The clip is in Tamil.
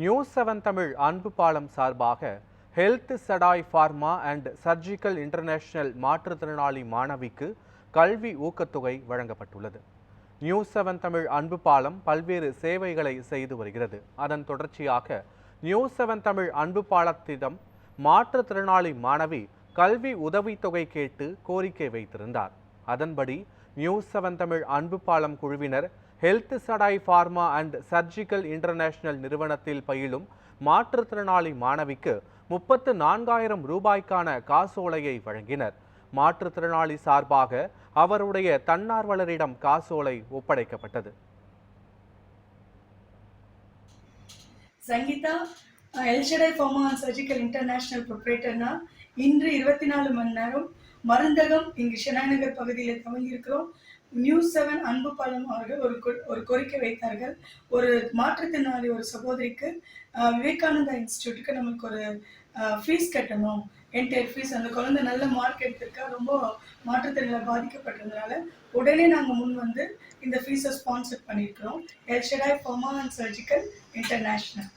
நியூஸ் செவன் தமிழ் அன்பு பாலம் சார்பாக health Shaddai pharma and surgical international மாற்றுத்திறனாளி மாணவிக்கு கல்வி ஊக்கத்தொகை வழங்கப்பட்டுள்ளது. நியூஸ் செவன் தமிழ் அன்பு பாலம் பல்வேறு சேவைகளை செய்து வருகிறது. அதன் தொடர்ச்சியாக நியூஸ் செவன் தமிழ் அன்பு பாலத்திடம் மாற்றுத்திறனாளி மாணவி கல்வி உதவித்தொகை கேட்டு கோரிக்கை வைத்திருந்தார். அதன்படி நியூஸ் செவன் தமிழ் அன்பு பாலம் குழுவினர் health Shaddai pharma and surgical international நிறுவனத்தில் பயிலும் மாற்றுத்திறனாளி மாணவிக்கு முப்பத்து நான்காயிரம் ரூபாய்க்கான காசோலையை வழங்கினர். மாற்றுத்திறனாளி சார்பாக அவருடைய தன்னார்வலரிடம் காசோலை ஒப்படைக்கப்பட்டது. Sangeetha Elshaddai pharma surgical international ப்ரொப்ரேட்டர்னா இன்று இருபத்தி நாலு மணி நேரம் மருந்தகம் இங்கு ஷெனாநகர் பகுதியில் துவங்கியிருக்கிறோம் நியூ செவன் அன்பு பாலம் அவர்கள் ஒரு ஒரு கோரிக்கை வைத்தார்கள். ஒரு மாற்றுத்திறனாளி ஒரு சகோதரிக்கு விவேகானந்தா இன்ஸ்டியூட்டுக்கு நமக்கு ஒரு ஃபீஸ் கட்டணும். என்டையர் ஃபீஸ் அந்த குழந்தை நல்ல மார்க் எடுத்திருக்கா ரொம்ப மாற்றுத்திறனில் பாதிக்கப்பட்டதுனால உடனே நாங்கள் முன் வந்து இந்த ஃபீஸை ஸ்பான்சர் பண்ணியிருக்கிறோம். Elshaddai pharma and surgical international